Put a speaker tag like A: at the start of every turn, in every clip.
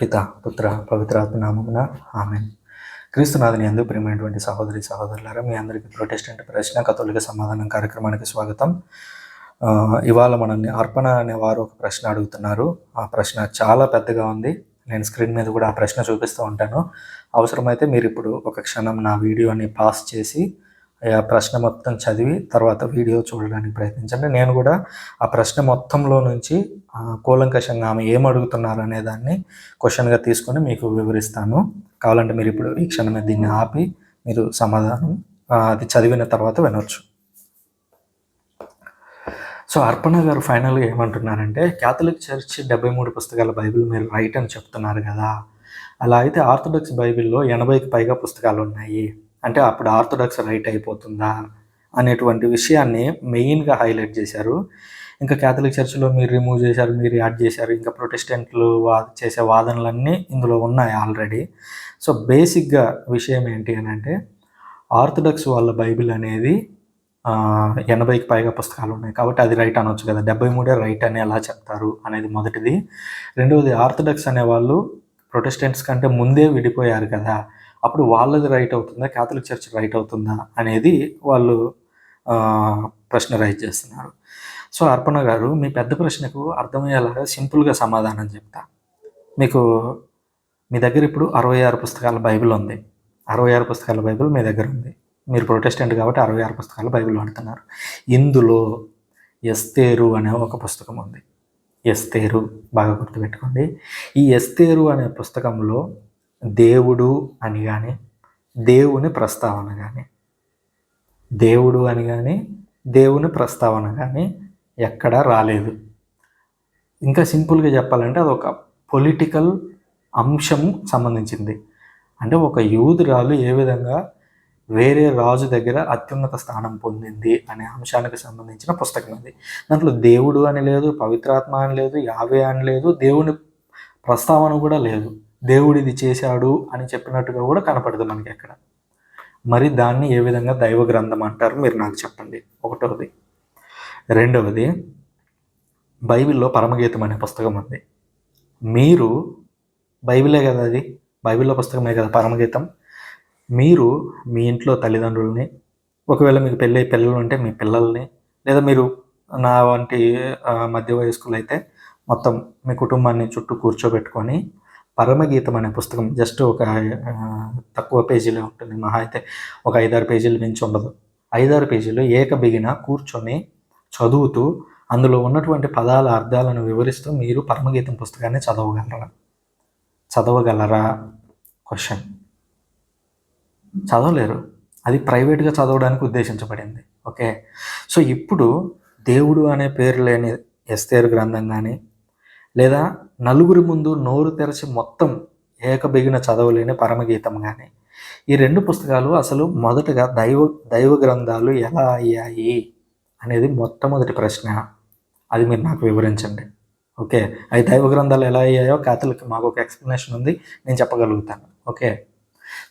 A: పిత పుత్ర పవిత్రాత్మ నామమున ఆమె క్రీస్తునాథుని ఎందుకు ప్రియమైనటువంటి సహోదరి సహోదరులారా మీ అందరికీ ప్రొటెస్టెంట్ ప్రశ్న కథోలిక సమాధానం కార్యక్రమానికి స్వాగతం. ఇవాళ మనల్ని అర్పణ అనే వారు ఒక ప్రశ్న అడుగుతున్నారు. ఆ ప్రశ్న చాలా పెద్దగా ఉంది. నేను స్క్రీన్ మీద కూడా ఆ ప్రశ్న చూపిస్తూ ఉంటాను. అవసరమైతే మీరు ఇప్పుడు ఒక క్షణం నా వీడియోని పాస్ చేసి ఆ ప్రశ్న మొత్తం చదివి తర్వాత వీడియో చూడడానికి ప్రయత్నించండి. నేను కూడా ఆ ప్రశ్న మొత్తంలో నుంచి కూలంకషంగా ఆమె ఏం అడుగుతున్నారు అనే దాన్ని క్వశ్చన్గా తీసుకొని మీకు వివరిస్తాను. కావాలంటే మీరు ఇప్పుడు ఈ క్షణమే దీన్ని ఆపి మీరు సమాధానం అది చదివిన తర్వాత వినొచ్చు. సో అర్పణ గారు ఫైనల్గా ఏమంటున్నారంటే క్యాథలిక్ చర్చ్ డెబ్బై మూడు పుస్తకాల బైబిల్ మీరు రైట్ అని చెప్తున్నారు కదా. అలా అయితే ఆర్థడాక్స్ బైబిల్లో ఎనభైకి పైగా పుస్తకాలు ఉన్నాయి. అంటే అప్పుడు ఆర్థడాక్స్ రైట్ అయిపోతుందా అనేటువంటి విషయాన్ని మెయిన్గా హైలైట్ చేశారు. ఇంకా క్యాథలిక్ చర్చ్లో మీరు రిమూవ్ చేశారు మీరు యాడ్ చేశారు ఇంకా ప్రొటెస్టెంట్లు వా చేసే వాదనలన్నీ ఇందులో ఉన్నాయి ఆల్రెడీ. సో బేసిక్గా విషయం ఏంటి అని అంటే ఆర్థడాక్స్ వాళ్ళ బైబిల్ అనేది ఎనభైకి పైగా పుస్తకాలు ఉన్నాయి కాబట్టి అది రైట్ అనొచ్చు కదా. డెబ్బై మూడే రైట్ అని ఎలా చెప్తారు అనేది మొదటిది. రెండవది ఆర్థడాక్స్ అనేవాళ్ళు ప్రొటెస్టెంట్స్ కంటే ముందే విడిపోయారు కదా. అప్పుడు వాళ్ళది రైట్ అవుతుందా? క్యాథలిక్ చర్చ్ రైట్ అవుతుందా? అనేది వాళ్ళు ప్రశ్న రైజ్ చేస్తున్నారు. సో అర్పణ గారు మీ పెద్ద ప్రశ్నకు అర్థమయ్యేలాగా సింపుల్గా సమాధానం చెప్తా. మీకు మీ దగ్గర ఇప్పుడు అరవై ఆరు పుస్తకాల బైబిల్ ఉంది. అరవై ఆరు పుస్తకాల బైబిల్ మీ దగ్గర ఉంది. మీరు ప్రొటెస్టెంట్ కాబట్టి అరవై ఆరు పుస్తకాల బైబిల్ వాడుతున్నారు. ఇందులో ఎస్తేరు అనే ఒక పుస్తకం ఉంది. ఎస్తేరు బాగా గుర్తుపెట్టుకోండి. ఈ ఎస్తేరు అనే పుస్తకంలో దేవుడు అని కానీ దేవుని ప్రస్తావన కానీ దేవుడు అని కానీ దేవుని ప్రస్తావన కానీ ఎక్కడా రాలేదు. ఇంకా సింపుల్గా చెప్పాలంటే అదొక పొలిటికల్ అంశం సంబంధించింది. అంటే ఒక యూదురాలు ఏ విధంగా వేరే రాజు దగ్గర అత్యున్నత స్థానం పొందింది అనే అంశానికి సంబంధించిన పుస్తకం అది. దాంట్లో దేవుడు అని లేదు పవిత్రాత్మ అని లేదు యావే అని లేదు దేవుని ప్రస్తావన కూడా లేదు. దేవుడు ఇది చేశాడు అని చెప్పినట్టుగా కూడా కనపడదు మనకి అక్కడ మరి దాన్ని ఏ విధంగా దైవ గ్రంథం అంటారు మీరు నాకు చెప్పండి. ఒకటవది. రెండవది బైబిల్లో పరమగీతం అనే పుస్తకం ఉంది. మీరు బైబిలే కదా అది? బైబిల్లో పుస్తకమే కదా పరమగీతం? మీరు మీ ఇంట్లో తల్లిదండ్రులని ఒకవేళ మీకు పెళ్ళి పిల్లలు ఉంటే మీ పిల్లల్ని లేదా మీరు నా వంటి మధ్య వయస్కులు అయితే మొత్తం మీ కుటుంబాన్ని చుట్టూ కూర్చోబెట్టుకొని పరమగీతం అనే పుస్తకం. జస్ట్ ఒక తక్కువ పేజీలో ఉంటుంది. మహా అయితే ఒక ఐదారు పేజీల నుంచి ఉండదు. ఐదారు పేజీలు ఏకబిగిన కూర్చొని చదువుతూ అందులో ఉన్నటువంటి పదాల అర్థాలను వివరిస్తూ మీరు పరమగీతం పుస్తకాన్ని చదవగలరా? చదవగలరా? క్వశ్చన్ చదవలేరు. అది ప్రైవేట్గా చదవడానికి ఉద్దేశించబడింది. ఓకే? సో ఇప్పుడు దేవుడు అనే పేరు లేని ఎస్తేరు గ్రంథం కానీ లేదా నలుగురి ముందు నోరు తెరచి మొత్తం ఏకబిగిన చదవలేని పరమగీతం కానీ ఈ రెండు పుస్తకాలు అసలు మొదటగా దైవ దైవ గ్రంథాలు ఎలా అయ్యాయి అనేది మొట్టమొదటి ప్రశ్న. అది మీరు నాకు వివరించండి. ఓకే? అవి దైవ గ్రంథాలు ఎలా అయ్యాయో కథలకి మాకు ఒక ఎక్స్ప్లెనేషన్ ఉంది. నేను చెప్పగలుగుతాను. ఓకే?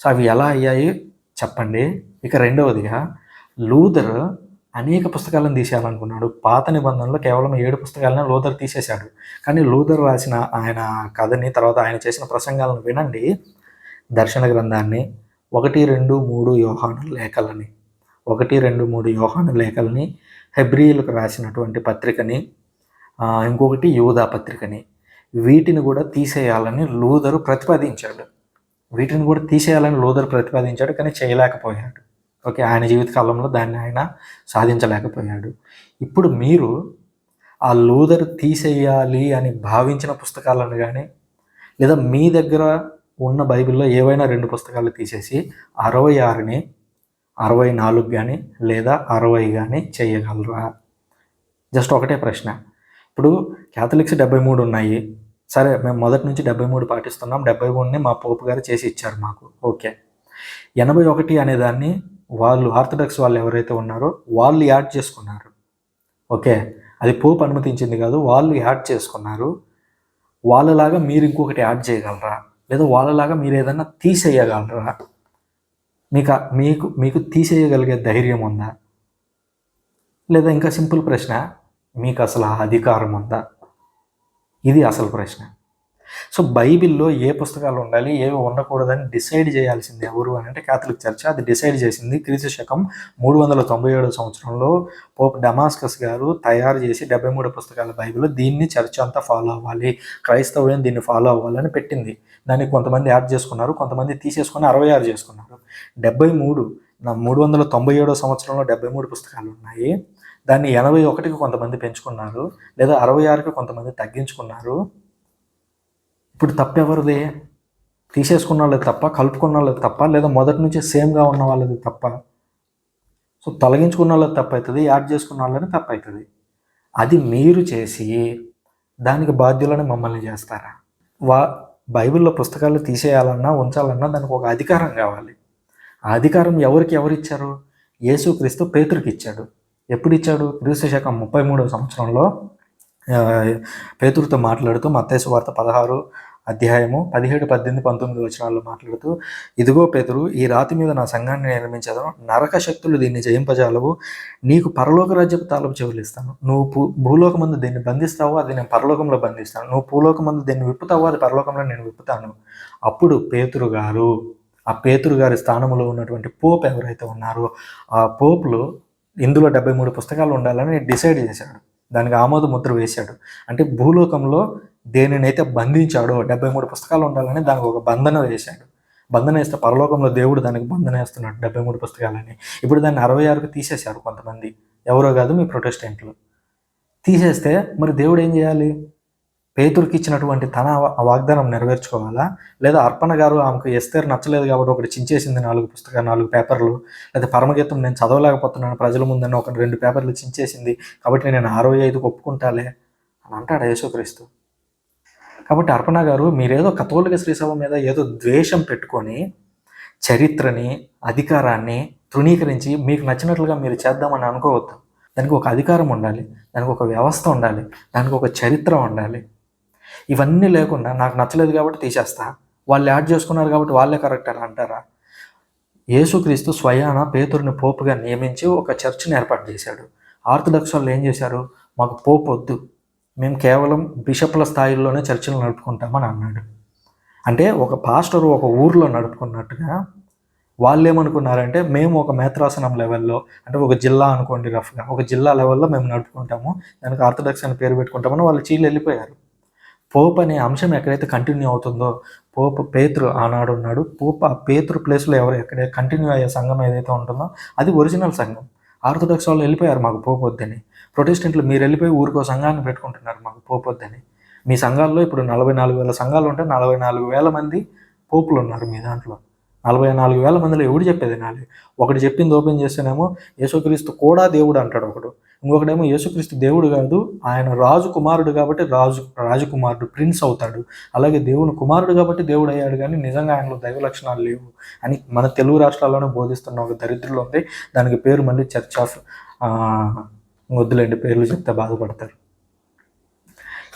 A: సో అవి ఎలా అయ్యాయి? చెప్పండి. ఇక రెండవదిగా లూథర్ అనేక పుస్తకాలను తీసేయాలనుకున్నాడు. పాత నిబంధనలో కేవలం ఏడు పుస్తకాలను లూథర్ తీసేశాడు. కానీ లూథర్ రాసిన ఆయన కథని తర్వాత ఆయన చేసిన ప్రసంగాలను వినండి. దర్శన గ్రంథాన్ని ఒకటి రెండు మూడు యోహాను లేఖలని ఒకటి రెండు మూడు యోహాను లేఖలని హెబ్రియులకు రాసినటువంటి పత్రికని ఇంకొకటి యూదా పత్రికని వీటిని కూడా తీసేయాలని లూదరు ప్రతిపాదించాడు. వీటిని కూడా తీసేయాలని లూదరు ప్రతిపాదించాడు కానీ చేయలేకపోయాడు. ఓకే ఆయన జీవితకాలంలో దాన్ని ఆయన సాధించలేకపోయాడు. ఇప్పుడు మీరు ఆ లూదర్ తీసేయాలి అని భావించిన పుస్తకాలను కానీ లేదా మీ దగ్గర ఉన్న బైబిల్లో ఏవైనా రెండు పుస్తకాలు తీసేసి అరవై ఆరుని అరవై నాలుగు కానీ లేదా అరవై కానీ చేయగలరా? జస్ట్ ఒకటే ప్రశ్న. ఇప్పుడు క్యాథలిక్స్ డెబ్బై మూడు ఉన్నాయి. సరే మేము మొదటి నుంచి డెబ్బై మూడు పాటిస్తున్నాం. డెబ్బై మూడుని మా పోపు గారు చేసి ఇచ్చారు మాకు. ఓకే. ఎనభై ఒకటి అనే దాన్ని వాళ్ళు ఆర్థడాక్స్ వాళ్ళు ఎవరైతే ఉన్నారో వాళ్ళు యాడ్ చేసుకున్నారు. ఓకే? అది పోపు అనుమతించింది కాదు వాళ్ళు యాడ్ చేసుకున్నారు. వాళ్ళలాగా మీరు ఇంకొకటి యాడ్ చేయగలరా? లేదా వాళ్ళలాగా మీరు ఏదన్నా తీసేయగలరా? మీకు మీకు మీకు తీసేయగలిగే ధైర్యం ఉందా? లేదా ఇంకా సింపుల్ ప్రశ్న మీకు అసలు ఆ అధికారం ఉందా? ఇది అసలు ప్రశ్న. సో బైబిల్లో ఏ పుస్తకాలు ఉండాలి ఏవి ఉండకూడదని డిసైడ్ చేయాల్సింది ఎవరు అని అంటే క్యాథలిక్ చర్చ్. అది డిసైడ్ చేసింది క్రీస్తు శకం మూడు వందల తొంభై ఏడో సంవత్సరంలో పోప్ డమాస్కస్ గారు తయారు చేసి డెబ్బై మూడు పుస్తకాల బైబిల్ దీన్ని చర్చ్ అంతా ఫాలో అవ్వాలి క్రైస్తవ్యం దీన్ని ఫాలో అవ్వాలని పెట్టింది. దాన్ని కొంతమంది యాడ్ చేసుకున్నారు కొంతమంది తీసేసుకొని అరవై ఆరు చేసుకున్నారు. డెబ్బై మూడు నా మూడు వందల తొంభై ఏడో సంవత్సరంలో డెబ్బై మూడు పుస్తకాలు ఉన్నాయి. దాన్ని ఎనభై ఒకటికి కొంతమంది పెంచుకున్నారు లేదా అరవై ఆరుకి కొంతమంది తగ్గించుకున్నారు. ఇప్పుడు తప్పెవరిది? తీసేసుకున్న వాళ్ళది తప్ప కలుపుకున్న వాళ్ళది తప్ప లేదా మొదటి నుంచి సేమ్గా ఉన్న వాళ్ళది తప్ప? సో తొలగించుకున్న వాళ్ళది తప్ప అవుతుంది యాడ్ చేసుకున్న వాళ్ళని తప్ప అవుతుంది అది మీరు చేసి దానికి బాధ్యులను మమ్మల్ని చేస్తారా? వా బైబిల్లో పుస్తకాలు తీసేయాలన్నా ఉంచాలన్నా దానికి ఒక అధికారం కావాలి. ఆ అధికారం ఎవరికి ఎవరు ఇచ్చారు యేసుక్రీస్తు పేతురికి ఇచ్చాడు ఎప్పుడు ఇచ్చాడు క్రీస్తు శకం ముప్పై మూడవ సంవత్సరంలో పేతురుతో మాట్లాడుతూ మత్తేసు వార్త పదహారు అధ్యాయము పదిహేడు పద్దెనిమిది పంతొమ్మిది వచనాల్లో మాట్లాడుతూ ఇదిగో పేతురు ఈ రాతి మీద నా సంఘాన్ని నిర్మించదను నరక శక్తులు దీన్ని జయింపజాలవు. నీకు పరలోక రాజ్యపు తాలపు చెవులిస్తాను నువ్వు భూ భూలోకమందు దీన్ని బంధిస్తావో అది నేను పరలోకంలో బంధిస్తాను. నువ్వు భూలోకమందు దీన్ని విప్పుతావో అది పరలోకంలో నేను విప్పుతాను. అప్పుడు పేతురు గారు ఆ పేతురు గారి స్థానంలో ఉన్నటువంటి పోప్ ఎవరైతే ఉన్నారో ఆ పోపులు ఇందులో డెబ్బై మూడు పుస్తకాలు ఉండాలని డిసైడ్ చేశాడు. దానికి ఆమోద ముద్ర వేశాడు. అంటే భూలోకంలో దేనినైతే బంధించాడో డెబ్బై మూడు పుస్తకాలు ఉండాలని దానికి ఒక బంధన వేశాడు. బంధన వేస్తే పరలోకంలో దేవుడు దానికి బంధన వేస్తున్నాడు డెబ్బై మూడు పుస్తకాలని. ఇప్పుడు దాన్ని అరవై ఆరుకు తీసేశారు కొంతమంది. ఎవరో కాదు మీ ప్రొటెస్టెంట్లు. తీసేస్తే మరి దేవుడు ఏం చేయాలి? పేతురికి ఇచ్చినటువంటి తన వాగ్దానం నెరవేర్చుకోవాలా? లేదా అర్పణ గారు ఆమెకు ఎస్తేరు నచ్చలేదు కాబట్టి ఒకటి చించేసింది నాలుగు పుస్తకాలు నాలుగు పేపర్లు లేదా పరమగీతం నేను చదవలేకపోతున్నాను ప్రజల ముందని ఒక రెండు పేపర్లు చించేసింది కాబట్టి నేను అరవై ఐదుకు ఒప్పుకుంటాలే అని అంటాడు యేసుక్రీస్తు. కాబట్టి అర్పణ గారు మీరేదో కథోలిక శ్రీసభ మీద ఏదో ద్వేషం పెట్టుకొని చరిత్రని అధికారాన్ని తృణీకరించి మీకు నచ్చినట్లుగా మీరు చేద్దామని అనుకోవద్దు. దానికి ఒక అధికారం ఉండాలి దానికి ఒక వ్యవస్థ ఉండాలి దానికి ఒక చరిత్ర ఉండాలి. ఇవన్నీ లేకుండా నాకు నచ్చలేదు కాబట్టి తీసేస్తా. వాళ్ళు యాడ్ చేసుకున్నారు కాబట్టి వాళ్ళే కరెక్ట్ అని అంటారా? యేసుక్రీస్తు స్వయాన పేతురుని పోపుగా నియమించి ఒక చర్చిని ఏర్పాటు చేశాడు. ఆర్థడాక్స్ వాళ్ళు ఏం చేశారు? మాకు పోపు వద్దు. మేము కేవలం బిషప్ల స్థాయిలోనే చర్చిలు నడుపుకుంటామని అన్నాడు. అంటే ఒక పాస్టర్ ఒక ఊర్లో నడుపుకున్నట్టుగా వాళ్ళు ఏమనుకున్నారంటే మేము ఒక మేత్రాసనం లెవెల్లో అంటే ఒక జిల్లా అనుకోండి రఫ్గా ఒక జిల్లా లెవెల్లో మేము నడుపుకుంటాము దానికి ఆర్థడాక్స్ అని పేరు పెట్టుకుంటామని వాళ్ళు చీలు వెళ్ళిపోయారు. పోప్ అనే అంశం ఎక్కడైతే కంటిన్యూ అవుతుందో పోప్ పేతృ ఆనాడు ఉన్నాడు. పోప్ ఆ పేతృ ప్లేస్లో ఎవరు ఎక్కడ కంటిన్యూ అయ్యే సంఘం ఏదైతే ఉంటుందో అది ఒరిజినల్ సంఘం. ఆర్థడాక్స్ వాళ్ళు వెళ్ళిపోయారు మాకు పోప్ వద్దని. ప్రొటెస్టెంట్లు మీరు వెళ్ళిపోయి ఊరికో సంఘాన్ని పెట్టుకుంటున్నారు మాకు పోప్ వద్దని. మీ సంఘాల్లో ఇప్పుడు నలభై నాలుగు వేల సంఘాలు ఉంటే నలభై నాలుగు వేల మంది పోపులు ఉన్నారు మీ దాంట్లో. నలభై నాలుగు వేల మందిలో ఎవడు చెప్పేది నాలి ఒకటి చెప్పింది ఓపెన్ చేస్తేనేమో యేసుక్రీస్తు కూడా దేవుడు అంటాడు ఒకడు. ఇంకొకటేమో యేసుక్రీస్తు దేవుడు కాదు ఆయన రాజు కుమారుడు కాబట్టి రాజు రాజకుమారుడు ప్రిన్స్ అవుతాడు. అలాగే దేవుని కుమారుడు కాబట్టి దేవుడు అయ్యాడు కానీ నిజంగా ఆయనలో దైవ లక్షణాలు లేవు అని మన తెలుగు రాష్ట్రాల్లోనే బోధిస్తున్న ఒక దరిద్రులు ఉంది. దానికి పేరు మళ్ళీ చర్చ్ ఆఫ్ వద్దులేండి పేర్లు చెప్తే బాధపడతారు.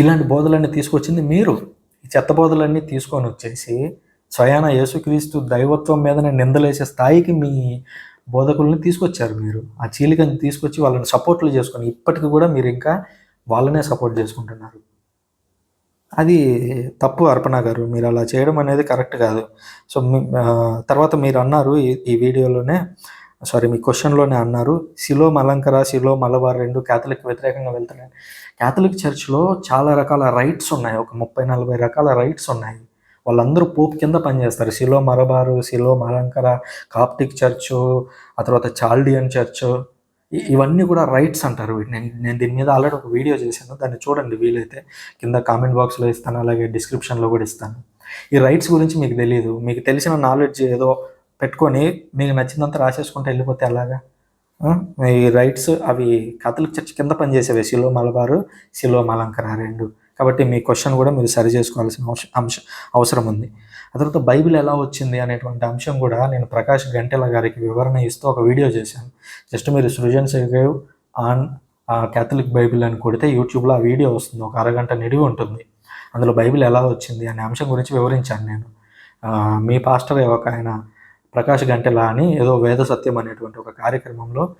A: ఇలాంటి బోధలన్నీ తీసుకొచ్చింది మీరు. ఈ చెత్త బోధలన్నీ తీసుకొని వచ్చేసి స్వయాన యేసుక్రీస్తు దైవత్వం మీదనే నిందలేసే స్థాయికి మీ బోధకుల్ని తీసుకొచ్చారు మీరు. ఆ చీలికని తీసుకొచ్చి వాళ్ళని సపోర్ట్లు చేసుకొని ఇప్పటికి కూడా మీరు ఇంకా వాళ్ళనే సపోర్ట్ చేసుకుంటున్నారు. అది తప్పు అర్పణ గారు. మీరు అలా చేయడం అనేది కరెక్ట్ కాదు. సో తర్వాత మీరు అన్నారు ఈ ఈ వీడియోలోనే సారీ మీ క్వశ్చన్లోనే అన్నారు శిలో మలంకర శిలో మలబార్ రెండు క్యాథలిక్ వ్యతిరేకంగా వెళ్తున్నాయి. క్యాథలిక్ చర్చ్లో చాలా రకాల రైట్స్ ఉన్నాయి. ఒక ముప్పై నలభై రకాల రైట్స్ ఉన్నాయి. వాళ్ళందరూ పోప్ కింద పనిచేస్తారు. సిలో మలబారు సిలో మలంకర కాప్టిక్ చర్చు ఆ తర్వాత చాల్డియన్ చర్చు ఇవన్నీ కూడా రైట్స్ అంటారు వీటిని. నేను నేను దీని మీద ఆల్రెడీ ఒక వీడియో చేశాను. దాన్ని చూడండి వీలైతే. కింద కామెంట్ బాక్స్లో ఇస్తాను. అలాగే డిస్క్రిప్షన్లో కూడా ఇస్తాను. ఈ రైట్స్ గురించి మీకు తెలియదు మీకు తెలిసిన నాలెడ్జ్ ఏదో పెట్టుకొని మీకు నచ్చిందంతా రాసేసుకుంటే వెళ్ళిపోతే ఎలాగా? ఈ రైట్స్ అవి కథలు చర్చ్ కింద పనిచేసేవి. శిలో మలబారు శిలో మలంకర రెండు. కాబట్టి మీ క్వశ్చన్ కూడా మీరు సరి చేసుకోవాల్సిన అవస- అంశం అవసరం ఉంది. ఆ తర్వాత బైబిల్ ఎలా వచ్చింది అనేటువంటి అంశం కూడా నేను ప్రకాష్ గంటెల గారికి వివరణ ఇస్తూ ఒక వీడియో చేశాను. జస్ట్ మీరు Srujan save on Catholic Bible అని కొడితే యూట్యూబ్లో ఆ వీడియో వస్తుంది. ఒక అరగంట నిడివి ఉంటుంది. అందులో బైబిల్ ఎలా వచ్చింది అనే అంశం గురించి వివరించాను నేను. మీ పాస్టర్ ఒక ఆయన ప్రకాష్ గంటెల అని ఏదో వేద సత్యం అనేటువంటి ఒక కార్యక్రమంలో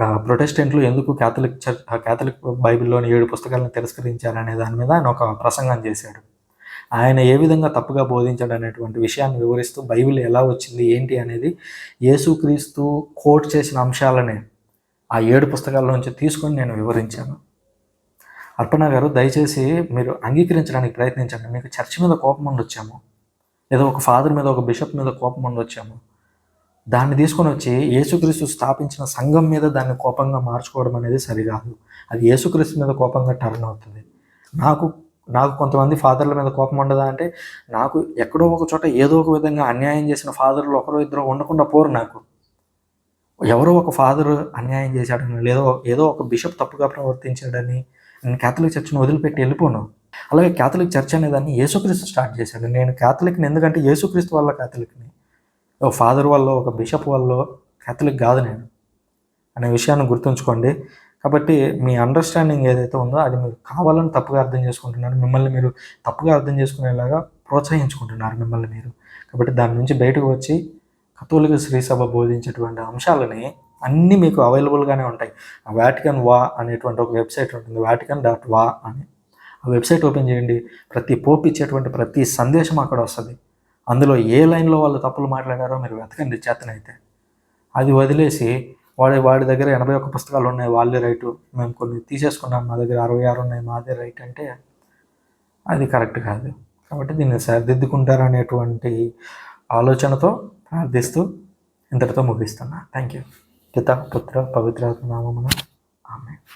A: ప్రొటెస్టెంట్లు ఎందుకు క్యాథలిక్ చర్చ్ క్యాథలిక్ బైబిల్లోని ఏడు పుస్తకాలను తిరస్కరించారనే దాని మీద ఆయన ఒక ప్రసంగం చేశాడు. ఆయన ఏ విధంగా తప్పుగా బోధించాడు అనేటువంటి విషయాన్ని వివరిస్తూ బైబిల్ ఎలా వచ్చింది ఏంటి అనేది యేసుక్రీస్తు కోట్ చేసిన అంశాలనే ఆ ఏడు పుస్తకాల నుంచి తీసుకొని నేను వివరించాను. అర్పణ గారు దయచేసి మీరు అంగీకరించడానికి ప్రయత్నించండి. మీకు చర్చ్ మీద కోపం ఉండొచ్చాము ఏదో ఒక ఫాదర్ మీద ఒక బిషప్ మీద కోపం ఉండొచ్చాము దాన్ని తీసుకొని వచ్చి యేసుక్రీస్తు స్థాపించిన సంఘం మీద దాన్ని కోపంగా మార్చుకోవడం అనేది సరికాదు. అది యేసుక్రీస్తు మీద కోపంగా టర్న్ అవుతుంది. నాకు నాకు కొంతమంది ఫాదర్ల మీద కోపం ఉండదా అంటే నాకు ఎక్కడో ఒక చోట ఏదో ఒక విధంగా అన్యాయం చేసిన ఫాదర్లు ఒకరో ఇద్దరు ఉండకుండా పోరు నాకు. ఎవరో ఒక ఫాదర్ అన్యాయం చేశాడని లేదో ఏదో ఒక బిషప్ తప్పుగా ప్రవర్తించాడని నేను క్యాథలిక్ చర్చ్ను వదిలిపెట్టి వెళ్ళిపోను. అలాగే క్యాథలిక్ చర్చ్ అనేదాన్ని యేసుక్రీస్తు స్టార్ట్ చేశాడు. నేను క్యాథలిక్ని ఎందుకంటే యేసుక్రీస్తు వల్ల క్యాథలిక్ని. ఒక ఫాదర్ వల్ల ఒక బిషప్ వల్ల క్యాథలిక్ కాదు నేను అనే విషయాన్ని గుర్తుంచుకోండి. కాబట్టి మీ అండర్స్టాండింగ్ ఏదైతే ఉందో అది మీరు కావాలని తప్పుగా అర్థం చేసుకుంటున్నారు మిమ్మల్ని మీరు తప్పుగా అర్థం చేసుకునేలాగా ప్రోత్సహించుకుంటున్నారు మిమ్మల్ని మీరు. కాబట్టి దాని నుంచి బయటకు వచ్చి కథోలిక శ్రీసభ బోధించేటువంటి అంశాలని అన్నీ మీకు అవైలబుల్గానే ఉంటాయి. వాటికన్ వా అనేటువంటి ఒక వెబ్సైట్ ఉంటుంది వాటికన్ డాట్ వా అని. ఆ వెబ్సైట్ ఓపెన్ చేయండి. ప్రతి పోప్ ఇచ్చేటువంటి ప్రతి సందేశం అక్కడ వస్తుంది. అందులో ఏ లైన్లో వాళ్ళు తప్పులు మాట్లాడారో మీరు వెతకండి చేతనైతే. అది వదిలేసి వాడి వాడి దగ్గర ఎనభై ఒక్క పుస్తకాలు ఉన్నాయి వాళ్ళే రైటు. మేము కొన్ని తీసేసుకున్నాం మా దగ్గర అరవై ఆరు ఉన్నాయి మాదే రైట్ అంటే అది కరెక్ట్ కాదు. కాబట్టి దీన్ని సరిదిద్దుకుంటారనేటువంటి ఆలోచనతో ప్రార్థిస్తూ ఇంతటితో ముగిస్తున్నా. థ్యాంక్ యూ పిత పుత్ర పవిత్ర నామమున ఆమె